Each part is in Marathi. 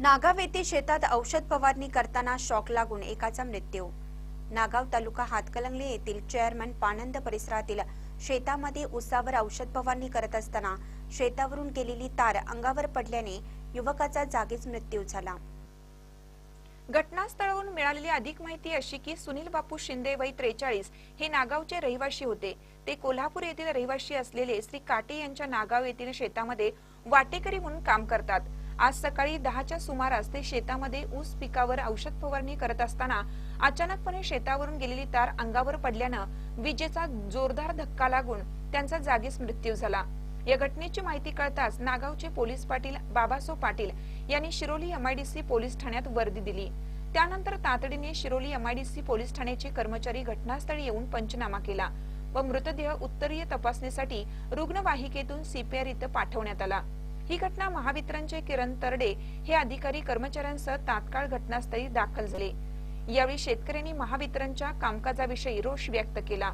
नागाव येथे शेतात औषध फवारणी करताना शॉक लागून एकाचा मृत्यू. नागाव तालुका हातकलंगले येथील चेअरमन पानंद परिसरातील शेतामध्ये उसावर औषध फवारणी करत असताना शेतावरून गेलेली तार अंगावर पडल्याने युवकाचा जागीच मृत्यू झाला. घटनास्थळावरून मिळालेली अधिक माहिती अशी की सुनील बापू शिंदे वय त्रेचाळीस हे नागावचे रहिवासी होते. ते कोल्हापूर येथील रहिवासी असलेले श्री काटे यांच्या नागाव येथील शेतामध्ये वाटेकरी म्हणून काम करतात. आज सकाळी दहाच्या सुमारास ते शेतामध्ये ऊस पिकावर औषध फवारणी करत असताना अचानकपणे शेतावरून गेलेली तार अंगावर पडल्यानं विजेचा जोरदार धक्का लागून त्यांचा जागीच मृत्यू झाला. या घटनेची माहिती कळताच नागावचे पोलीस पाटील बाबासो पाटील यांनी शिरोली एमआयडीसी पोलीस ठाण्यात वर्दी दिली. त्यानंतर तातडीने शिरोली एमआयडीसी पोलीस ठाण्याचे कर्मचारी घटनास्थळी येऊन पंचनामा केला व मृतदेह उत्तरीय तपासणीसाठी रुग्णवाहिकेतून सीपीआर इथं पाठवण्यात आला. ही घटना महावितरणचे किरण तरडे हे अधिकारी कर्मचाऱ्यांसह तात्काळ घटनास्थळी दाखल झाले. यावेळी शेतकऱ्यांनी महावितरणच्या कामकाजाविषयी रोष व्यक्त केला.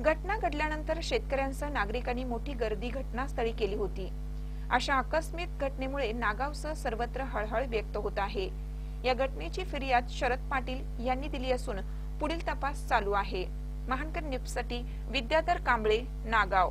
घटना घडल्यानंतर शेतकऱ्यांसह नागरिकांनी मोठी गर्दी घटनास्थळी केली होती. अशा आकस्मिक घटनेमुळे नागावसह सर्वत्र हळहळ व्यक्त होत आहे. या घटनेची फिर्याद शरद पाटील यांनी दिली असून पुढील तपास चालू आहे. महानकर न्यूजसाठी विद्याधर कांबळे नागाव.